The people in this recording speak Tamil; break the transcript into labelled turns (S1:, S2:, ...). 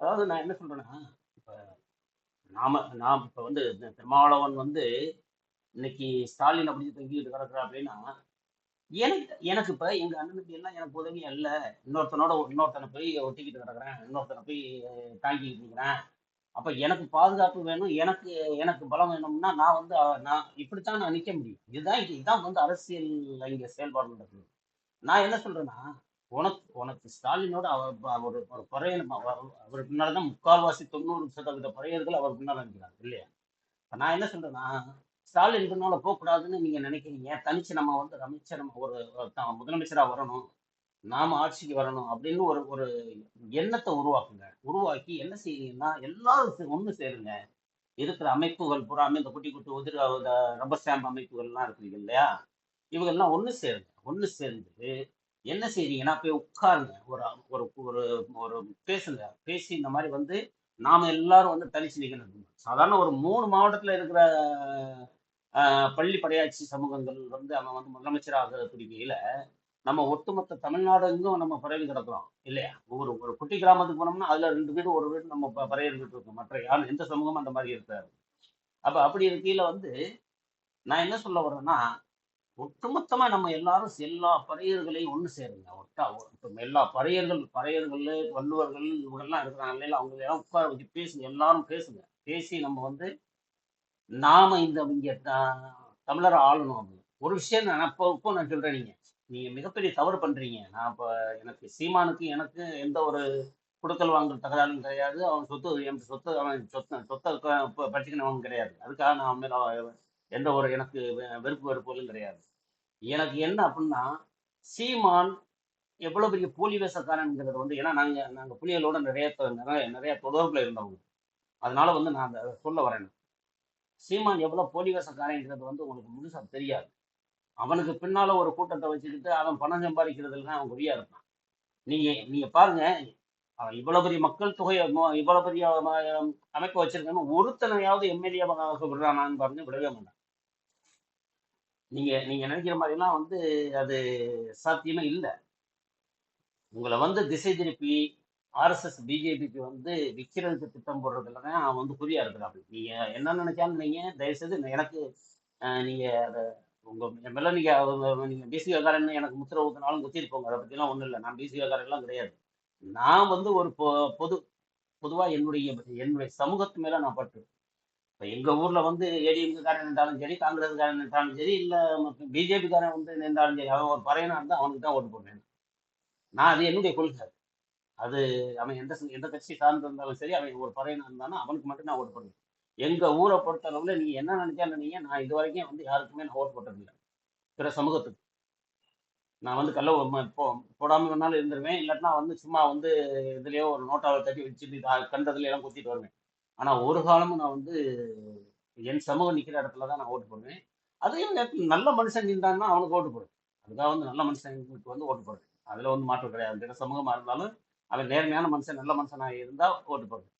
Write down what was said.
S1: அதாவது நான் என்ன சொல்றேன்னா இப்ப நாம நாம் இப்ப வந்து திருமாவளவன் வந்து இன்னைக்கு ஸ்டாலின் அப்படி தங்கிட்டு கிடக்குறா அப்படின்னா எனக்கு எனக்கு இப்ப எங்க அண்ணனுக்கு எல்லாம் எனக்கு உதவி அல்ல. இன்னொருத்தனோட இன்னொருத்தனை போய் ஒட்டிக்கிட்டு கிடக்குறேன். இன்னொருத்தனை போய் தாங்கிக்கிட்டு இருக்கிறேன். அப்ப எனக்கு பாதுகாப்பு வேணும். எனக்கு எனக்கு பலம் வேணும்னா நான் வந்து நான் இப்படித்தான் நான் நிக்க முடியும். இதுதான் இதுதான் வந்து அரசியல் இங்க செயல்பாடு நடக்குது நான் என்ன சொல்றேன்னா உனக்கு உனக்கு ஸ்டாலினோட அவர் ஒரு பறையர் பறையன் அவர் பின்னால்தான் முக்கால்வாசி தொண்ணூறு சதவீத பறையர்கள் அவர் பின்னால் இருக்கிறார் இல்லையா? இப்போ நான் என்ன சொல்றேன்னா ஸ்டாலின் பின்னால் போகக்கூடாதுன்னு நீங்க நினைக்கிறீங்க. தனிச்சு நம்ம வந்து அமைச்சர் நம்ம ஒரு முதலமைச்சராக த- வரணும் நாம ஆட்சிக்கு வரணும் அப்படின்னு ஒரு ஒரு எண்ணத்தை உருவாக்குங்க. உருவாக்கி என்ன செய்யுங்கன்னா எல்லாரும் ஒன்று சேருங்க. இருக்கிற அமைப்புகள் பூராமே இந்த குட்டி குட்டி உதிர ரப்பர் ஸ்டாம்ப் அமைப்புகள்லாம் இருக்குது இல்லையா? இவங்கெல்லாம் ஒன்று சேருங்க. ஒன்று சேர்ந்து என்ன செய்றீங்கன்னா போய் உட்காருங்க. ஒரு ஒரு ஒரு ஒரு பேசுங்க. பேசி இந்த மாதிரி வந்து நாம எல்லாரும் வந்து தனிச்சு நிற்கணும் சாதாரண ஒரு மூணு மாவட்டத்துல இருக்கிற பள்ளி படையாட்சி சமூகங்கள் வந்து அவன் வந்து முதலமைச்சராக பிடிக்கையில நம்ம ஒட்டுமொத்த தமிழ்நாடுங்கும் நம்ம பரவி கிடக்கிறோம். இல்லையா? ஒரு ஒரு குட்டி கிராமத்துக்கு போனோம்னா அதுல ரெண்டு வீடு ஒரு வீடு நம்ம ப- பறையர்கிட்டு இருக்கோம். மற்ற யாரும் எந்த சமூகமும் அந்த மாதிரி இருக்காது. அப்ப அப்படி இருக்கையில வந்து நான் என்ன சொல்ல வர்றேன்னா ஒட்டுமொத்தமா நம்ம எல்லாரும் எல்லா பறையர்களையும் ஒன்று சேருங்க. ஒட்டா இப்போ எல்லா பறையர்கள் பறையர்கள் வள்ளுவர்கள் இவங்கெல்லாம் இருக்கிறாங்க. இல்லை அவங்க எல்லாம் உட்கார வச்சு பேசுங்க. எல்லாரும் பேசுங்க. பேசி நம்ம வந்து நாம இந்த இங்க த- தமிழரை ஆளணும் அப்படின்னு. ஒரு விஷயம் நான் இப்போ இப்போ நான் சொல்றேன் நீங்க. நீங்க மிகப்பெரிய தவறு பண்றீங்க. நான் இப்போ எனக்கு சீமானுக்கு எனக்கு எந்த ஒரு கொடுக்கல் வாங்கல் தகராறும் கிடையாது. அவன் சொத்து என் சொத்து அவன் சொத்து சொத்தை க- கிடையாது. அதுக்காக நான் மேல எந்த ஒரு எனக்கு வெ- வெறுப்பு வெறுப்புகளும் கிடையாது. எனக்கு என்ன அப்படின்னா சீமான் எவ்வளவு பெரிய போலி வேஷக்காரன்ங்கிறது வந்து ஏன்னா நாங்க நாங்க புலிகளோட நிறைய தொ- நிறைய நிறைய தொடர்புல இருந்தவங்க. அதனால வந்து நான் அதை சொல்ல வரேன். சீமான் எவ்வளவு போலி வேஷக்காரங்கிறது வந்து உங்களுக்கு முழுசா தெரியாது. அவனுக்கு பின்னால ஒரு கூட்டத்தை வச்சுக்கிட்டு அவன் பணம் சம்பாதிக்கிறதுல தான் அவன் குறியா இருப்பான். நீங்க நீங்க பாருங்க அவன் இவ்வளவு பெரிய மக்கள் தொகையை இவ்வளோ இவ்வளவு பெரிய ம- அமைப்பு வச்சிருக்கான்னு ஒருத்தனையாவது எம்எல்ஏ விடுறானான்னு பாருங்க விடவே மாட்டான். நீங்க நீங்க நினைக்கிற மாதிரிலாம் வந்து அது சாத்தியமே இல்லை. உங்களை வந்து திசை திருப்பி ஆர்எஸ்எஸ் பிஜேபிக்கு வந்து விற்கிறதுக்கு திட்டம் போடுறதுல தான் அவன் வந்து குறியா இருக்கிறான் நீங்க என்ன நினைச்சாலும் நீங்க தயவுசெய்து எனக்கு நீங்க அதை உங்க மேலே மேல நீங்க அவங்க- நீங்க எனக்கு முத்திர ஊத்தினாலும் குத்திருப்போங்க அதை பத்திலாம் ஒன்றும் இல்லை. நான் பிசி எல்லாம் கிடையாது. நான் வந்து ஒரு பொ- பொது பொதுவாக என்னுடைய என்னுடைய சமூகத்து மேல நான் பட்டு இப்போ எங்க ஊர்ல வந்து ஏடிஎம்காரன் நின்றாலும் சரி காங்கிரஸ்காரன் நின்றாலும் சரி இல்ல பிஜேபிக்காரன் வந்து நின்றாலும் சரி அவன் ஒரு பறையனா இருந்தா அவனுக்கு தான் ஓட்டு போடுவேன் நான் அது என்னுடைய கொள்கை. அது அவன் எந்த எந்த கட்சி சார்ந்து இருந்தாலும் சரி அவன் ஒரு பறையனா இருந்தானா அவனுக்கு மட்டும் நான் ஓட்டு போடுவேன் எங்க ஊரை பொறுத்தளவில் நீ என்ன நினைச்சாலும் நீங்க நான் இது வரைக்கும் வந்து யாருக்குமே நான் ஓட்டு போட்டதில்லை. பிற சமூகத்துக்கு. நான் வந்து கல்ல போ போடாம வேணாலும் இருந்துருவேன். இல்லாட்டினா வந்து சும்மா வந்து இதுலயோ ஒரு நோட்டாவை தட்டி வச்சுட்டு கண்டதுல எல்லாம் குத்திட்டு வருவேன். ஆனா ஒரு காலமும் நான் வந்து என் சமூகம் நிக்கிற இடத்துல தான் நான் ஓட்டு போடுவேன். அதே நேரத்தில் நல்ல மனுஷன் நின்றான்னா அவனுக்கு ஓட்டு போடுவேன் அதுதான் வந்து நல்ல மனுஷனுக்கு வந்து ஓட்டு போடுவேன் அதுல வந்து மாற்றம் கிடையாது. பிற சமூகமா இருந்தாலும் அவன் நேர்மையான மனுஷன் நல்ல மனுஷனா இருந்தா ஓட்டு போடுவேன்